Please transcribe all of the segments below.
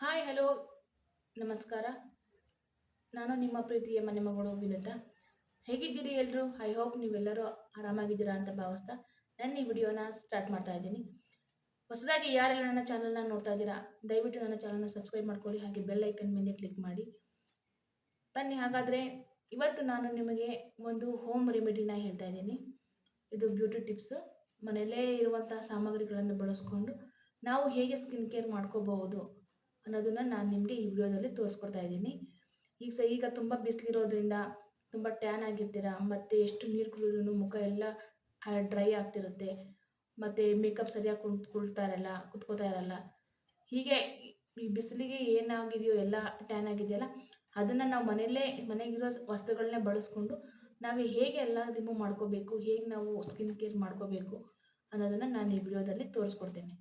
Hi hello ನಮಸ್ಕಾರ. ನಾನು ನಿಮ್ಮ ಪ್ರೀತಿಯ ಮನೆ ಮಗಳು ವಿನುತಾ. ಹೇಗಿದ್ದೀರಿ ಎಲ್ಲರೂ ಐ ಹೋಪ್ ನೀವೆಲ್ಲರೂ ಆರಾಮಾಗಿದ್ದೀರಾ ಅಂತ ಭಾವಿಸ್ತಾ ನಾನು ಈ ವಿಡಿಯೋನ ಸ್ಟಾರ್ಟ್ ಮಾಡ್ತಾ ಇದ್ದೀನಿ. ಹೊಸದಾಗಿ ಯಾರೆಲ್ಲ ನನ್ನ ಚಾನಲ್ನ ನೋಡ್ತಾ ಇದ್ದೀರಾ, ದಯವಿಟ್ಟು ನನ್ನ ಚಾನಲ್ನ ಸಬ್ಸ್ಕ್ರೈಬ್ ಮಾಡ್ಕೊಳ್ಳಿ, ಹಾಗೆ ಬೆಲ್ ಐಕನ್ ಮೇಲೆ ಕ್ಲಿಕ್ ಮಾಡಿ. ಬನ್ನಿ, ಹಾಗಾದರೆ ಇವತ್ತು ನಾನು ನಿಮಗೆ ಒಂದು ಹೋಮ್ ರೆಮಿಡಿನ ಹೇಳ್ತಾ ಇದ್ದೀನಿ. ಇದು ಬ್ಯೂಟಿ ಟಿಪ್ಸ್ ಮನೆಯಲ್ಲೇ ಇರುವಂತಹ ಸಾಮಗ್ರಿಗಳನ್ನು ಬಳಸ್ಕೊಂಡು ನಾವು ಹೇಗೆ ಸ್ಕಿನ್ ಕೇರ್ ಮಾಡ್ಕೋಬಹುದು ಅನ್ನೋದನ್ನು ನಾನು ನಿಮಗೆ ಈ ವಿಡಿಯೋದಲ್ಲಿ ತೋರಿಸ್ಕೊಡ್ತಾ ಇದ್ದೀನಿ. ಈಗ ಸ, ಈಗ ತುಂಬ ಬಿಸಿಲಿರೋದ್ರಿಂದ ತುಂಬ ಟ್ಯಾನ್ ಆಗಿರ್ತೀರ? ಮತ್ತು ಎಷ್ಟು ನೀರು ಕುಡಿದ್ರೂ ಮುಖ ಎಲ್ಲ ಡ್ರೈ ಆಗ್ತಿರುತ್ತೆ. ಮತ್ತು ಮೇಕಪ್ ಸರಿಯಾಗಿ ಕುಂತ್ಕೊಳ್ತಾ ಇರಲ್ಲ ಕುತ್ಕೋತಾ ಇರಲ್ಲ. ಹೀಗೆ ಈ ಬಿಸಿಲಿಗೆ ಏನಾಗಿದೆಯೋ ಎಲ್ಲ ಟ್ಯಾನ್ ಆಗಿದೆಯಲ್ಲ, ಅದನ್ನು ನಾವು ಮನೆಯಲ್ಲೇ, ಮನೆಗಿರೋ ವಸ್ತುಗಳನ್ನೇ ಬಳಸ್ಕೊಂಡು ನಾವು ಹೇಗೆ ಎಲ್ಲ ರಿಮೂವ್ ಮಾಡ್ಕೋಬೇಕು, ಹೇಗೆ ನಾವು ಸ್ಕಿನ್ ಕೇರ್ ಮಾಡ್ಕೋಬೇಕು ಅನ್ನೋದನ್ನು ನಾನು ಈ ವಿಡಿಯೋದಲ್ಲಿ ತೋರಿಸ್ಕೊಡ್ತೇನೆ.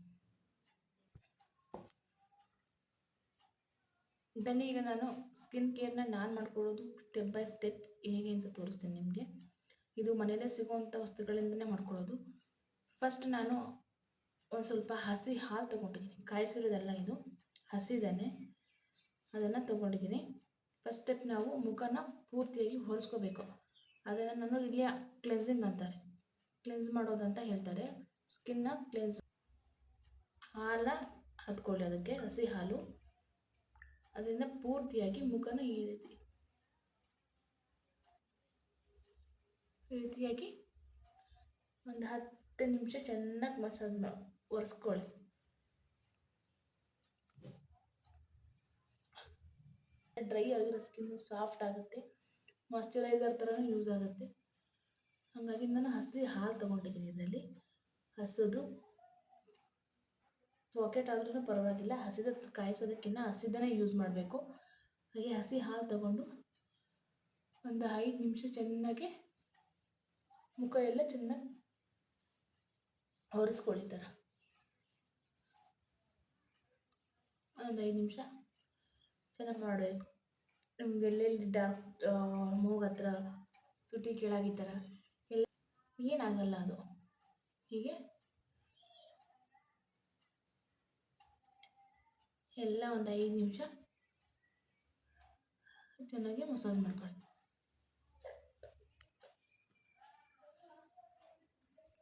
ಬನ್ನಿ ಈಗ ನಾನು ಸ್ಕಿನ್ ಕೇರ್ನ ನಾನು ಮಾಡ್ಕೊಳ್ಳೋದು ಸ್ಟೆಪ್ ಬೈ ಸ್ಟೆಪ್ ಹೇಗೆ ಅಂತ ತೋರಿಸ್ತೀನಿ ನಿಮಗೆ. ಇದು ಮನೆಯಲ್ಲೇ ಸಿಗುವಂಥ ವಸ್ತುಗಳಿಂದನೇ ಮಾಡ್ಕೊಳ್ಳೋದು. ಫಸ್ಟ್ ನಾನು ಒಂದು ಸ್ವಲ್ಪ ಹಸಿ ಹಾಲು ತೊಗೊಂಡಿದ್ದೀನಿ. ಕಾಯಿಸಿರೋದೆಲ್ಲ ಇದು. ಹಸಿದಾನೆ. ಅದನ್ನು ತೊಗೊಂಡಿದ್ದೀನಿ. ಫಸ್ಟ್ ಸ್ಟೆಪ್ ನಾವು ಮುಖನ ಪೂರ್ತಿಯಾಗಿ ಹೊರಿಸ್ಕೋಬೇಕು. ಅದನ್ನು ನಾನು ಇಲ್ಲಿ ಕ್ಲೆನ್ಸಿಂಗ್ ಅಂತಾರೆ. ಕ್ಲೆನ್ಸ್ ಮಾಡೋದಂತ ಹೇಳ್ತಾರೆ. ಸ್ಕಿನ್ನ ಕ್ಲೆನ್ಸ್ ಹಾಲ ಹತ್ಕೊಳ್ಳಿ ಅದಕ್ಕೆ, ಹಸಿ ಹಾಲು. ಅದರಿಂದ ಪೂರ್ತಿಯಾಗಿ ಮುಖನ ಈ ರೀತಿ ಈ ರೀತಿಯಾಗಿ ಒಂದು ಹತ್ತು ನಿಮಿಷ ಚೆನ್ನಾಗಿ ಮಸಾಜ್ ಒರೆಸ್ಕೊಳ್ಳಿ ಡ್ರೈ ಆಗಿರೋ ಸ್ಕಿನ್ನು ಸಾಫ್ಟ್ ಆಗುತ್ತೆ. ಮಾಯ್ಶ್ಚರೈಸರ್ ಥರನೂ ಯೂಸ್ ಆಗುತ್ತೆ. ಹಾಗಾಗಿ ನಾನು ಹಸಿ ಹಾಲು ತೊಗೊಂಡಿದ್ದೀನಿ ಇದರಲ್ಲಿ. ಹಸದು. ಪಾಕೆಟ್ ಆದ್ರೂ ಪರವಾಗಿಲ್ಲ. ಹಸಿದ ಕಾಯಿಸೋದಕ್ಕಿಂತ ಹಸಿದನೇ ಯೂಸ್ ಮಾಡಬೇಕು. ಹಾಗೆ ಹಸಿ ಹಾಲು ತಗೊಂಡು ಒಂದು ಐದು ನಿಮಿಷ ಚೆನ್ನಾಗಿ ಮುಖ ಎಲ್ಲ ಚೆನ್ನಾಗಿ ಒರೆಸ್ಕೊಳ್ಳಿ ಥರ ಒಂದು ಐದು ನಿಮಿಷ ಚೆನ್ನಾಗಿ ಮಾಡಿ. ನಿಮ್ಗೆ ಎಲ್ಲೆಲ್ಲಿ ಡಾರ್ಕ್ ಮೂಗು ಹತ್ರ ತುಟಿ ಕೆಳಗೆ ಈ ಎಲ್ಲ ಏನಾಗಲ್ಲ ಅದು. ಹೀಗೆ ಎಲ್ಲ ಒಂದು ಐದು ನಿಮಿಷ ಚೆನ್ನಾಗಿ ಮಸಾಜ್ ಮಾಡ್ಕೊಳ್ಳಿ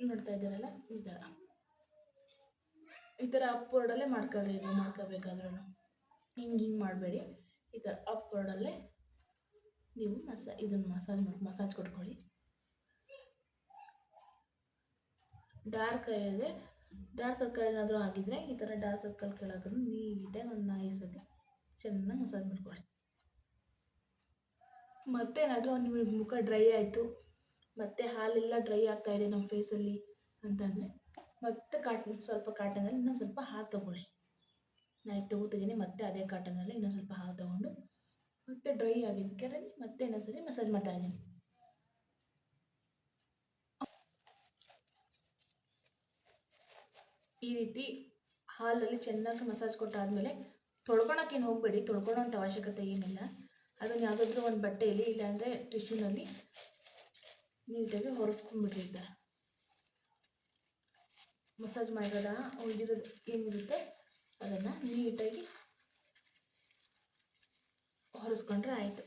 ನೋಡ್ತಾ ಇದ್ದಾರಲ್ಲ? ಈ ಥರ ಈ ಥರ ಅಪ್ವರ್ಡಲ್ಲೇ ಮಾಡ್ಕೊಳ್ಳಿ ಇದು ಮಾಡ್ಕೋಬೇಕಾದ್ರೂ ಹಿಂಗೆ ಹಿಂಗೆ ಮಾಡಬೇಡಿ. ಈ ಥರ ಅಪ್ವರ್ಡಲ್ಲೇ ನೀವು ಮಸಾ ಇದನ್ನು ಮಸಾಜ್ ಮಾಡಿ, ಮಸಾಜ್ ಕೊಟ್ಕೊಳ್ಳಿ. ಡಾರ್ಕ್ ಇದೆ ಡಾರ್ಕ್ ಸರ್ಕಲ್ ಏನಾದರೂ ಆಗಿದ್ರೆ ಈ ಥರ ಡಾರ್ಕ್ ಸರ್ಕಲ್ ಕೆಳಗೂ ನೀಟಾಗಿ ಒಂದು ನಾಯಿ ಸತಿ ಚೆನ್ನಾಗಿ ಮಸಾಜ್ ಮಾಡ್ಕೊಳ್ಳಿ. ಮತ್ತೇನಾದರೂ ನಿಮ್ಮ ಮುಖ ಡ್ರೈ ಆಯಿತು. ಮತ್ತೆ ಹಾಲೆಲ್ಲ ಡ್ರೈ ಆಗ್ತಾ ಇದೆ ನಮ್ಮ ಫೇಸಲ್ಲಿ ಅಂತಂದರೆ ಮತ್ತೆ ಕಾಟನ್ ಸ್ವಲ್ಪ ಕಾಟನಲ್ಲಿ ಇನ್ನೊಂದು ಸ್ವಲ್ಪ ಹಾಲು ತೊಗೊಳ್ಳಿ. ನಾನು ಈಗ ತೊಗೋತಿದ್ದೀನಿ ಮತ್ತೆ ಅದೇ ಕಾಟನಲ್ಲಿ ಇನ್ನೊಂದು ಸ್ವಲ್ಪ ಹಾಲು ತೊಗೊಂಡು, ಮತ್ತೆ ಡ್ರೈ ಆಗಿದ್ದ ಕೆಳಗೆ ಮತ್ತೆ ಇನ್ನೊಂದ್ಸರಿ ಮಸಾಜ್ ಮಾಡ್ತಾ ಈ ರೀತಿ ಹಾಲಲ್ಲಿ ಚೆನ್ನಾಗಿ ಮಸಾಜ್ ಕೊಟ್ಟಾದಮೇಲೆ ತೊಳ್ಕೊಳಕ್ಕೇನು ಹೋಗಬೇಡಿ ತೊಳ್ಕೊಳೋಂಥ ಅವಶ್ಯಕತೆ ಏನಿಲ್ಲ. ಅದನ್ನು ಯಾವುದಾದ್ರೂ ಒಂದು ಬಟ್ಟೆಯಲ್ಲಿ ಇಲ್ಲಾಂದರೆ ಟಿಶ್ಯೂನಲ್ಲಿ ನೀಟಾಗಿ ಹೊರಸ್ಕೊಂಡ್ಬಿಟ್ಟಿದ್ದ ಮಸಾಜ್ ಮಾಡಿರೋದ ಉಳಿದಿರೋದು ಏನಿರುತ್ತೆ ಅದನ್ನು ನೀಟಾಗಿ ಹೊರಸ್ಕೊಂಡ್ರೆ ಆಯಿತು.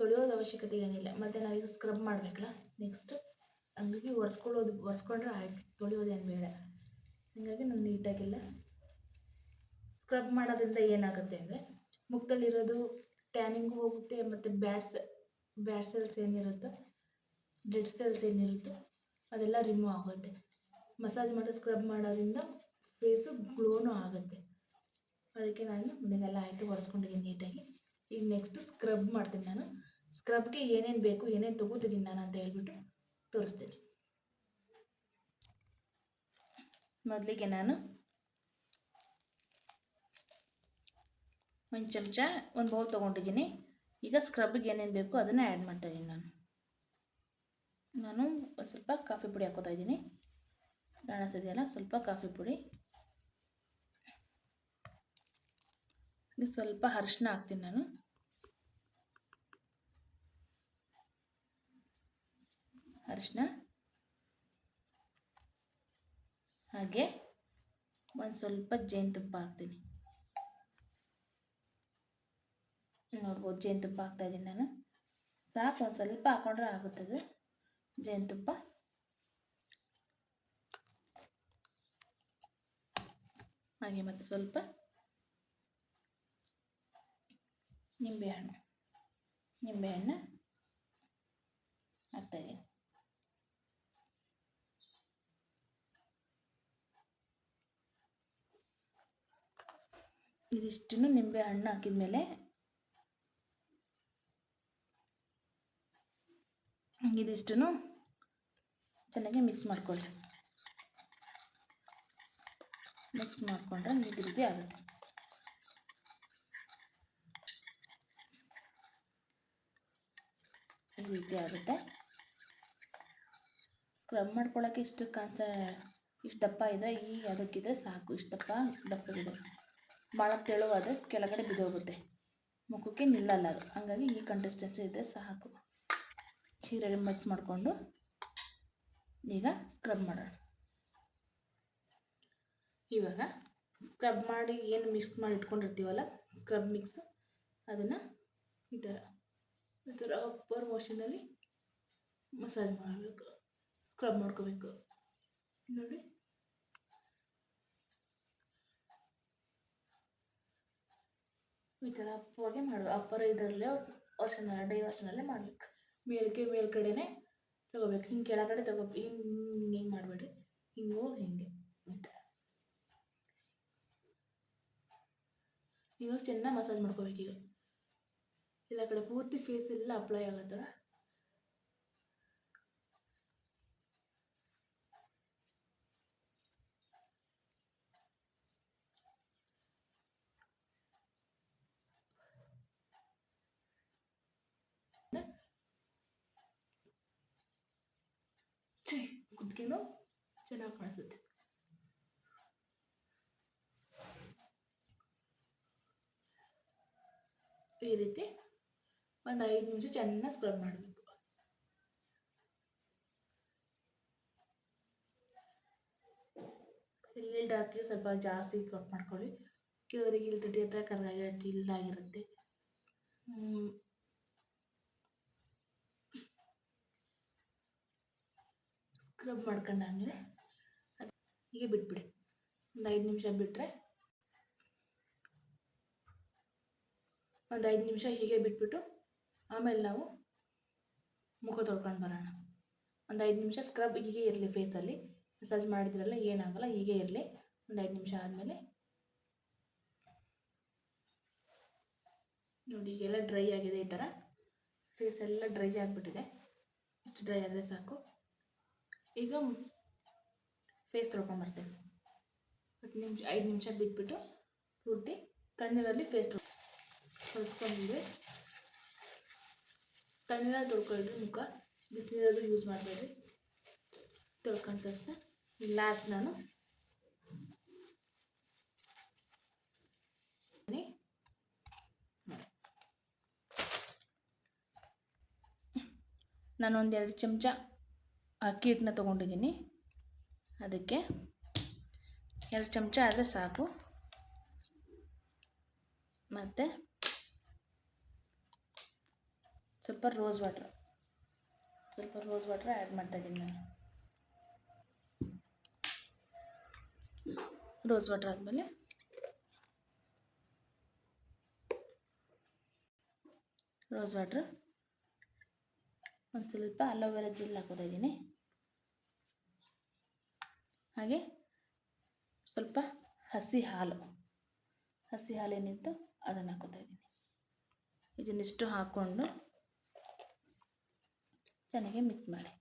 ತೊಳೆಯೋದು ಅವಶ್ಯಕತೆ ಏನಿಲ್ಲ. ಮತ್ತು ನಾವೀಗ ಸ್ಕ್ರಬ್ ಮಾಡಬೇಕಲ್ಲ ನೆಕ್ಸ್ಟ್ ಹಂಗಾಗಿ ಒರೆಸ್ಕೊಳ್ಳೋದು, ಒರೆಸ್ಕೊಂಡ್ರೆ ಆಯಿತು. ತೊಳೆಯೋದೇನು ಬೇಡ. ಹಾಗಾಗಿ ನಾನು ನೀಟಾಗೆಲ್ಲ. ಸ್ಕ್ರಬ್ ಮಾಡೋದ್ರಿಂದ ಏನಾಗುತ್ತೆ ಅಂದರೆ ಮುಖದಲ್ಲಿರೋದು ಟ್ಯಾನಿಂಗು ಹೋಗುತ್ತೆ, ಮತ್ತು ಬ್ಯಾಡ್ಸ್ ಬ್ಯಾಡ್ ಸೆಲ್ಸ್ ಏನಿರುತ್ತೋ ಡೆಡ್ ಸೆಲ್ಸ್ ಏನಿರುತ್ತೋ ಅದೆಲ್ಲ ರಿಮೂವ್ ಆಗುತ್ತೆ. ಮಸಾಜ್ ಮಾಡೋ ಸ್ಕ್ರಬ್ ಮಾಡೋದ್ರಿಂದ ಫೇಸು ಗ್ಲೋನು ಆಗುತ್ತೆ. ಅದಕ್ಕೆ ನಾನು ಇದನ್ನೆಲ್ಲ ಆಯಿತು ಒರೆಸ್ಕೊಂಡಿದ್ದೀನಿ ನೀಟಾಗಿ. ಈಗ ನೆಕ್ಸ್ಟು ಸ್ಕ್ರಬ್ ಮಾಡ್ತೀನಿ ನಾನು. ಸ್ಕ್ರಬ್ಗೆ ಏನೇನು ಬೇಕು, ಏನೇನು ತೊಗೋತಿದ್ದೀನಿ ನಾನು ಅಂತ ಹೇಳ್ಬಿಟ್ಟು ತೋರಿಸ್ತೀನಿ. ಮೊದಲಿಗೆ ನಾನು ಒಂದು ಚಮಚ, ಒಂದು ಬೌಲ್ ತೊಗೊಂಡಿದ್ದೀನಿ. ಈಗ ಸ್ಕ್ರಬ್ಗೆ ಏನೇನು ಬೇಕು ಅದನ್ನು ಆ್ಯಡ್ ಮಾಡ್ತಾಯಿದ್ದೀನಿ ನಾನು. ನಾನು ಒಂದು ಸ್ವಲ್ಪ ಕಾಫಿ ಪುಡಿ ಹಾಕೋತಾ ಇದ್ದೀನಿ ಕಾಣಿಸ್ತಿದೆಯಲ್ಲ ಸ್ವಲ್ಪ ಕಾಫಿ ಪುಡಿ. ಸ್ವಲ್ಪ ಅರಿಶಿನ ಹಾಕ್ತೀನಿ ನಾನು. ಅರಿಶಿನ ಹಾಗೆ ಒಂದು ಸ್ವಲ್ಪ ಜೇನುತುಪ್ಪ ಹಾಕ್ತೀನಿ. ನೋಡ್ಬೋದು, ಜೇನುತುಪ್ಪ ಹಾಕ್ತಾಯಿದ್ದೀನಿ ನಾನು. ಸಾಕು, ಒಂದು ಸ್ವಲ್ಪ ಹಾಕೊಂಡ್ರೆ ಆಗುತ್ತದು ಜೇನುತುಪ್ಪ. ಹಾಗೆ ಮತ್ತು ಸ್ವಲ್ಪ ನಿಂಬೆಹಣ್ಣು. ನಿಂಬೆಹಣ್ಣು ಹಾಕ್ತಾಯಿದ್ದೀನಿ ಇದಿಷ್ಟನ್ನು ನಿಂಬೆ ಹಣ್ಣು ಹಾಕಿದ ಮೇಲೆ ಇದಿಷ್ಟನ್ನು ಚೆನ್ನಾಗಿ ಮಿಕ್ಸ್ ಮಾಡ್ಕೊಳ್ಳಿ. ಮಿಕ್ಸ್ ಮಾಡಿಕೊಂಡ್ರೆ ಈ ರೀತಿ ಆಗುತ್ತೆ. ಈ ರೀತಿ ಆಗುತ್ತೆ. ಸ್ಕ್ರಬ್ ಮಾಡ್ಕೊಳ್ಳೋಕ್ಕೆ ಇಷ್ಟು ಕಾನ್ಸ ಇಷ್ಟು ದಪ್ಪ ಇದ್ದರೆ ಈ ಅದಕ್ಕಿದ್ರೆ ಸಾಕು. ಇಷ್ಟು ದಪ್ಪ ದಪ್ಪಗಿದೆ ಭಾಳ ತೆಳುವಾದ ಕೆಳಗಡೆ ಬಿದ್ದೋಗುತ್ತೆ. ಮುಖಕ್ಕೆ ನಿಲ್ಲಲ್ಲ ಅದು. ಹಂಗಾಗಿ ಈ ಕಂಟೆಸ್ಟೆನ್ಸಿ ಇದ್ದರೆ ಸಾಕು. ಶೀರೆ ಮಿಕ್ಸ್ ಮಾಡಿಕೊಂಡು ಈಗ ಸ್ಕ್ರಬ್ ಮಾಡೋಣ. ಇವಾಗ ಸ್ಕ್ರಬ್ ಮಾಡಿ ಏನು ಮಿಕ್ಸ್ ಮಾಡಿ ಇಟ್ಕೊಂಡಿರ್ತೀವಲ್ಲ ಸ್ಕ್ರಬ್ ಮಿಕ್ಸ್ ಅದನ್ನು ಈ ಥರ ಈ ಥರ ಅಪ್ಪರ್ ಮೋಷನಲ್ಲಿ ಮಸಾಜ್ ಮಾಡಬೇಕು. ಸ್ಕ್ರಬ್ ಮಾಡ್ಕೋಬೇಕು. ನೋಡಿ. ಈ ಥರ ಅಪ್ಪವಾಗೆ ಮಾಡಬೇಕು ಅಪ್ಪರ ಇದರಲ್ಲೇ ವರ್ಷನಲ್ಲ ಡೈ ವರ್ಷನಲ್ಲೇ ಮಾಡಬೇಕು. ಮೇಲ್ಗೆ ಮೇಲ್ಗಡೆನೆ ತಗೋಬೇಕು. ಹಿಂಗೆ ಕೆಳಗಡೆ ತಗೋಬೇಕು ಹಿಂಗೆ ಹಿಂಗೆ ಮಾಡಬೇಡ್ರಿ. ಹಿಂಗೆ ಹೋಗಿ ಹಿಂಗೆ. ಈ ಥರ. ಈಗ ಚೆನ್ನಾಗಿ ಮಸಾಜ್ ಮಾಡ್ಕೋಬೇಕು ಈಗ ಇಲ್ಲ ಕಡೆ ಪೂರ್ತಿ ಫೇಸ್ ಎಲ್ಲ ಅಪ್ಲೈ ಆಗೋ ಕುದ್ಕಿನೂ ಚೆನ್ನಾಗಿ ಕಾಣಿಸುತ್ತೆ ಈ ರೀತಿ ಒಂದು ಐದು ನಿಮಿಷ ಚೆನ್ನಾಗಿ ಸ್ಕ್ರಬ್ ಮಾಡಬೇಕು ಇಲ್ಲಿ ಹಾಕಿ ಸ್ವಲ್ಪ ಜಾಸ್ತಿ ಕಟ್ ಮಾಡ್ಕೊಳ್ಳಿ ಕೆಲವರಿಗೆ ಇಲ್ಲಿ ಹತ್ರ ಕರ್ಗಾಗಿರುತ್ತೆ ಇಲ್ಲಾಗಿರುತ್ತೆ ಸ್ಕ್ರಬ್ ಮಾಡ್ಕೊಂಡಾದ್ಮೇಲೆ ಅದು ಹೀಗೆ ಬಿಟ್ಬಿಡಿ. ಒಂದು ಐದು ನಿಮಿಷ ಬಿಟ್ಟರೆ ಒಂದು ಐದು ನಿಮಿಷ ಹೀಗೆ ಬಿಟ್ಬಿಟ್ಟು ಆಮೇಲೆ ನಾವು ಮುಖ ತೊಳ್ಕೊಂಡು ಬರೋಣ. ಒಂದು ಐದು ನಿಮಿಷ ಸ್ಕ್ರಬ್ ಹೀಗೆ ಇರಲಿ ಫೇಸಲ್ಲಿ ಮಸಾಜ್ ಮಾಡಿದ್ರಲ್ಲ ಏನಾಗಲ್ಲ ಹೀಗೆ ಇರಲಿ. ಒಂದು ಐದು ನಿಮಿಷ ಆದಮೇಲೆ ನೋಡಿ ಈಗೆಲ್ಲ ಡ್ರೈ ಆಗಿದೆ ಈ ಥರ ಫೇಸ್ ಎಲ್ಲ ಡ್ರೈ ಆಗಿಬಿಟ್ಟಿದೆ. ಇಷ್ಟು ಡ್ರೈ ಆದರೆ ಸಾಕು. ಈಗ ಫೇಸ್ ತೊಳ್ಕೊಂಬರ್ತೇನೆ. ಹತ್ತು ನಿಮಿಷ ಐದು ನಿಮಿಷ ಬಿಟ್ಬಿಟ್ಟು ಪೂರ್ತಿ ತಣ್ಣೀರಲ್ಲಿ ಫೇಸ್ ತೊಳ್ ತೊಳ್ಸ್ಕೊಂಡಿದ್ವಿ ತಣ್ಣೀರಲ್ಲಿ ತೊಳ್ಕೊಳ್ರಿ ಮುಖ ಬಿಸಿನೀರಲ್ಲೂ ಯೂಸ್ ಮಾಡಬೇಡ್ರಿ. ತೊಳ್ಕೊಂಡ ತಕ್ಷಣ ಲಾಸ್ಟ್ ನಾನು ನಾನು ಒಂದೆರಡು ಚಮಚ ಅಕ್ಕಿ ಹಿಟ್ಟನ್ನ ತೊಗೊಂಡಿದ್ದೀನಿ. ಅದಕ್ಕೆ ಎರಡು ಚಮಚ ಆದರೆ ಸಾಕು. ಮತ್ತು ಸ್ವಲ್ಪ ರೋಸ್ ವಾಟ್ರ್ ಸ್ವಲ್ಪ ರೋಸ್ ವಾಟ್ರ್ ಆ್ಯಡ್ ಮಾಡ್ತಾಯಿದ್ದೀನಿ ನಾನು. ರೋಸ್ ವಾಟ್ರ್ ಆದಮೇಲೆ ರೋಸ್ ವಾಟ್ರ್ ಒಂದು ಸ್ವಲ್ಪ ಅಲೋವೆರಾ ಜೆಲ್ ಹಾಕೋತಾ ಇದ್ದೀನಿ. ಹಾಗೆ ಸ್ವಲ್ಪ ಹಸಿ ಹಾಲು, ಹಸಿ ಹಾಲೇನಿತ್ತು ಅದನ್ನು ಹಾಕೋತಾ ಇದ್ದೀನಿ. ಇದನ್ನಿಷ್ಟು ಹಾಕ್ಕೊಂಡು ಚೆನ್ನಾಗಿ ಮಿಕ್ಸ್ ಮಾಡಿ.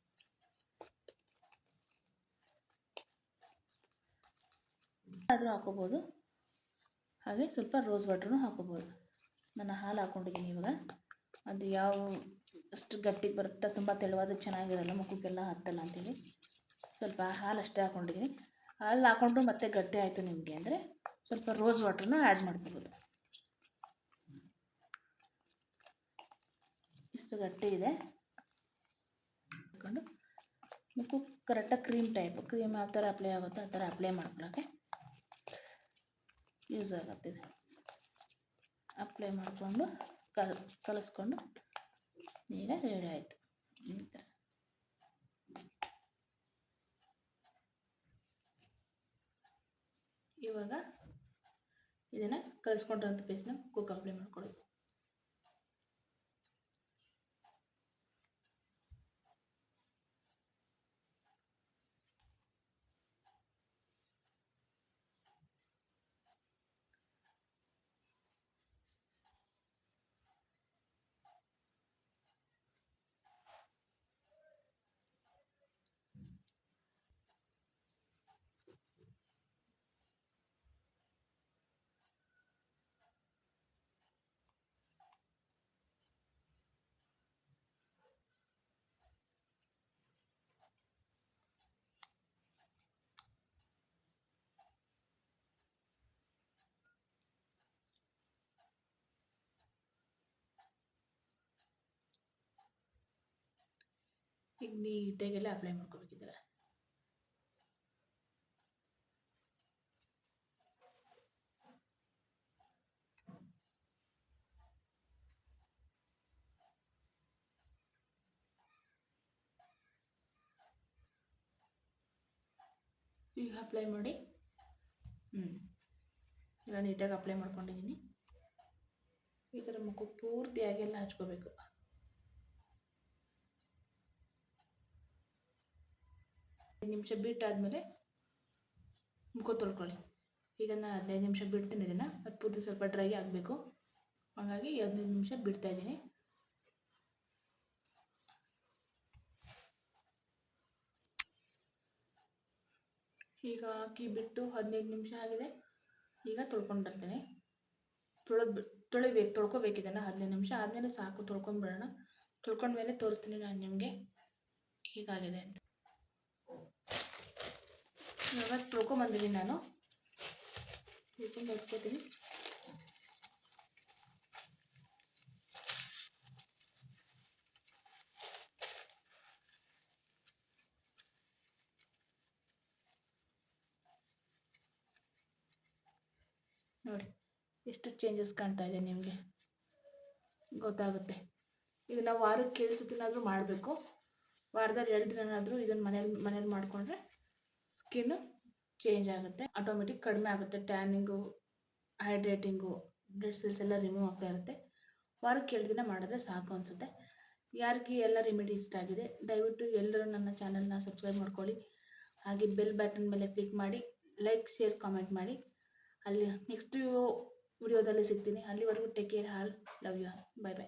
ಆದರೂ ಹಾಕೋಬೋದು. ಹಾಗೆ ಸ್ವಲ್ಪ ರೋಸ್ ವಾಟ್ರೂ ಹಾಕೋಬೋದು. ನಾನು ಹಾಲು ಹಾಕ್ಕೊಂಡಿದ್ದೀನಿ ಇವಾಗ. ಅದು ಯಾವ ಅಷ್ಟು ಗಟ್ಟಿಗೆ ಬರುತ್ತೆ, ತುಂಬ ತೆಳುವಾದ ಚೆನ್ನಾಗಿರಲ್ಲ, ಮುಖಕ್ಕೆಲ್ಲ ಹತ್ತಲ್ಲ ಅಂತೇಳಿ. ಸ್ವಲ್ಪ ಹಾಲು ಅಷ್ಟೇ ಹಾಕ್ಕೊಂಡಿದ್ದೀನಿ ಹಾಲು ಹಾಕ್ಕೊಂಡು ಮತ್ತೆ ಗಟ್ಟಿ ಆಯಿತು ನಿಮಗೆ ಅಂದರೆ ಸ್ವಲ್ಪ ರೋಸ್ ವಾಟ್ರನ್ನು ಆ್ಯಡ್ ಮಾಡ್ಕೋಬೋದು. ಇಷ್ಟು ಗಟ್ಟಿ ಇದೆ. ಹಾಕ್ಕೊಂಡು ಮುಖಕ್ಕೆ ಕರೆಕ್ಟಾಗಿ ಕ್ರೀಮ್ ಟೈಪ್ ಕ್ರೀಮ್ ಯಾವ ಥರ ಅಪ್ಲೈ ಆಗುತ್ತೋ ಆ ಥರ ಅಪ್ಲೈ ಮಾಡ್ಕೊಳ್ಳೋಕ್ಕೆ ಯೂಸ್ ಆಗುತ್ತಿದೆ. ಅಪ್ಲೈ ಮಾಡಿಕೊಂಡು ಕಲ್, ಕಲಿಸ್ಕೊಂಡು ಈಗ ಈ ಥರ ಇವಾಗ ಇದನ್ನು ಕಲಿಸ್ಕೊಂಡಿರೋಂಥ ಪೇಸ್ನ ಕುಕ್ ಅಪ್ಲೈ ಮಾಡ್ಕೊಳ್ಳೋದು ಈಗ ನೀಟಾಗೆಲ್ಲ ಅಪ್ಲೈ ಮಾಡ್ಕೋಬೇಕಿದ್ರೆ. ಈಗ ಅಪ್ಲೈ ಮಾಡಿ. ಹ್ಞೂ ಎಲ್ಲ ನೀಟಾಗಿ ಅಪ್ಲೈ ಮಾಡ್ಕೊಂಡಿದ್ದೀನಿ. ಈ ಥರ ಮುಖ ಪೂರ್ತಿಯಾಗಿ ಎಲ್ಲ ಹಚ್ಕೋಬೇಕು. ಐದು ನಿಮಿಷ ಬಿಟ್ಟಾದಮೇಲೆ ಮುಖ ತೊಳ್ಕೊಳ್ಳಿ. ಈಗ ನಾನು ಹದಿನೈದು ನಿಮಿಷ ಬಿಡ್ತೀನಿ ಇದನ್ನು. ಅದು ಪೂರ್ತಿ ಸ್ವಲ್ಪ ಡ್ರೈ ಆಗಬೇಕು. ಹಾಗಾಗಿ ಹದಿನೈದು ನಿಮಿಷ ಬಿಡ್ತಾ ಇದ್ದೀನಿ. ಈಗ ಹಾಕಿ ಬಿಟ್ಟು ಹದಿನೈದು ನಿಮಿಷ ಆಗಿದೆ. ಈಗ ತೊಳ್ಕೊಂಡು ಬರ್ತೇನೆ. ತೊಳೆದು ತೊಳಿಬೇಕು, ತೊಳ್ಕೊಬೇಕು ಇದನ್ನು ಹದಿನೈದು ನಿಮಿಷ ಆದಮೇಲೆ ಸಾಕು ತೊಳ್ಕೊಂಡ್ಬಿಡೋಣ ತೊಳ್ಕೊಂಡ್ಮೇಲೆ ತೋರಿಸ್ತೀನಿ ನಾನು ನಿಮಗೆ. ಹೀಗಾಗಿದೆ ಅಂತ. ಇವಾಗ ತೊಳ್ಕೊಂಬಂದಿದ್ದೀನಿ ನಾನು. ತೊಳ್ಕೊಂಡು ಬಳಸ್ಕೊತೀನಿ. ನೋಡಿ, ಎಷ್ಟು ಚೇಂಜಸ್ ಕಾಣ್ತಾ ಇದೆ ನಿಮಗೆ? ಗೊತ್ತಾಗುತ್ತೆ. ಇದು ನಾವು ವಾರಕ್ಕೆ ಕೇಳಿಸೋದನ್ನಾದರೂ ಮಾಡಬೇಕು. ವಾರದಲ್ಲಿ ಎರಡು ದಿನನಾದರೂ ಇದನ್ನು ಮನೇಲಿ ಮನೇಲಿ ಮಾಡಿಕೊಂಡ್ರೆ ಸ್ಕಿನ್ನು ಚೇಂಜ್ ಆಗುತ್ತೆ. ಆಟೋಮೆಟಿಕ್ ಕಡಿಮೆ ಆಗುತ್ತೆ. ಟ್ಯಾನಿಂಗು ಹೈಡ್ರೇಟಿಂಗು ಬ್ಲಡ್ ಸೆಲ್ಸ್ ಎಲ್ಲ ರಿಮೂವ್ ಆಗ್ತಾ ಇರುತ್ತೆ. ವಾರಕ್ಕೆ ಎರಡು ದಿನ ಮಾಡಿದ್ರೆ ಸಾಕು ಅನಿಸುತ್ತೆ. ಯಾರಿಗೆ ಎಲ್ಲ ರೆಮಿಡಿ ಇಷ್ಟ ಆಗಿದೆ, ದಯವಿಟ್ಟು ಎಲ್ಲರೂ ನನ್ನ ಚಾನಲ್ನ ಸಬ್ಸ್ಕ್ರೈಬ್ ಮಾಡ್ಕೊಳ್ಳಿ. ಹಾಗೆ ಬೆಲ್ ಬಟನ್ ಮೇಲೆ ಕ್ಲಿಕ್ ಮಾಡಿ ಲೈಕ್ ಶೇರ್ ಕಾಮೆಂಟ್ ಮಾಡಿ. ಅಲ್ಲಿ ನೆಕ್ಸ್ಟ್ ವಿಡಿಯೋದಲ್ಲಿ ಸಿಗ್ತೀನಿ. ಅಲ್ಲಿವರೆಗೂ take care all love you all bye bye